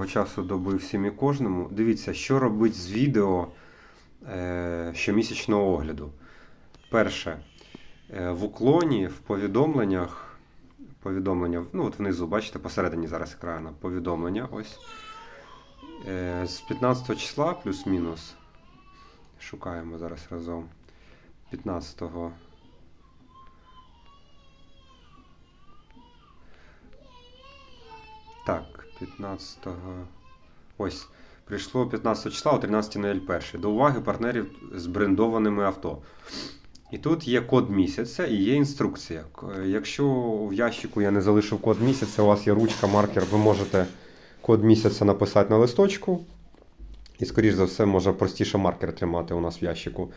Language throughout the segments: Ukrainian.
доброго часу доби всім і кожному. Дивіться, що робить з відео е, щомісячного огляду. Перше, е, в уклоні, в повідомленнях, повідомлення, ну от внизу, бачите, посередині зараз екрана повідомлення. ось, е, З 15 числа плюс-мінус. Шукаємо зараз разом. 15 15 ось. Прийшло 15 числа о 13.01. До уваги партнерів з брендованими авто. І тут є код місяця і є інструкція. Е, якщо в ящику я не залишив код місяця, у вас є ручка, маркер, ви можете код місяця написати на листочку. І, скоріш за все, може простіше маркер тримати у нас в ящику.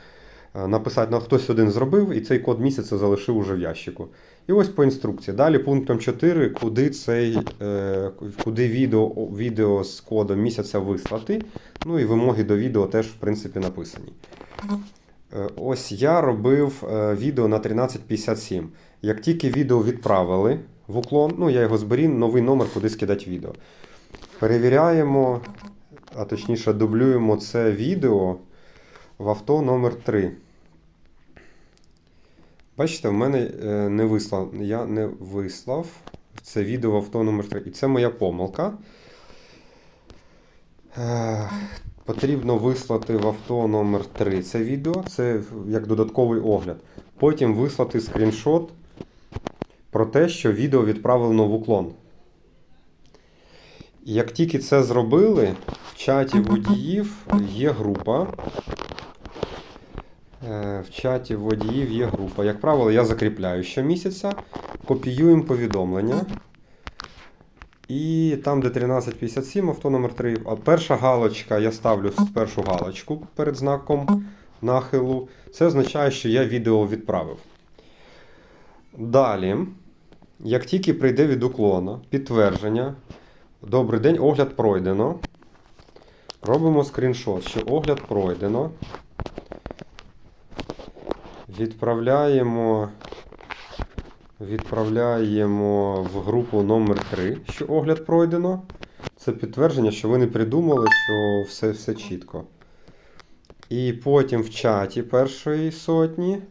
Е, Написати на хтось один зробив, і цей код місяця залишив уже в ящику. І ось по інструкції. Далі пунктом 4, куди цей, е, куди відео, відео з кодом місяця вислати. Ну і вимоги до відео теж, в принципі, написані. Е, Ось я робив відео на 1357. Як тільки відео відправили в уклон, ну я його зберіг, новий номер, куди скидати відео. Перевіряємо, а точніше, дублюємо це відео в авто номер 3. Бачите, в мене е, не вислав, я не вислав це відео в авто номер 3. І це моя помилка. Потрібно вислати в авто номер 3 це відео, це як додатковий огляд. Потім вислати скріншот про те, що відео відправлено в уклон. Як тільки це зробили, в чаті водіїв є група. Е, В чаті водіїв є група. Як правило, я закріпляю щомісяця, копіюємо повідомлення. І там, де 1357, авто номер 3. А перша галочка, я ставлю першу галочку перед знаком нахилу. Це означає, що я відео відправив. Далі, як тільки прийде від уклона, підтвердження. Добрий день, огляд пройдено. Робимо скріншот, що огляд пройдено. Відправляємо. Відправляємо в групу номер 3 що огляд пройдено. Це підтвердження, що ви не придумали, що все, все чітко. І потім в чаті першої сотні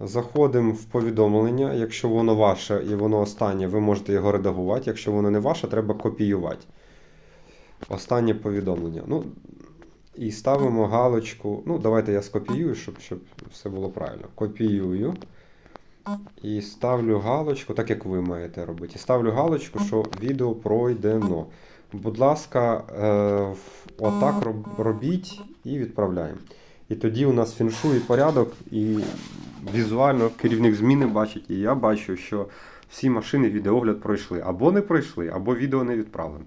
заходимо в повідомлення. Якщо воно ваше і воно останнє, ви можете його редагувати. Якщо воно не ваше, треба копіювати. Останнє повідомлення. Ну, і ставимо галочку. Ну, давайте я скопіюю, щоб, щоб все було правильно. Копіюю. І ставлю галочку, так як ви маєте робити. І ставлю галочку, що відео пройдено. Будь ласка, е, отак робіть і відправляємо. І тоді у нас фіншує порядок, і візуально керівник зміни бачить, і я бачу, що всі машини відеогляд пройшли. Або не пройшли, або відео не відправлено.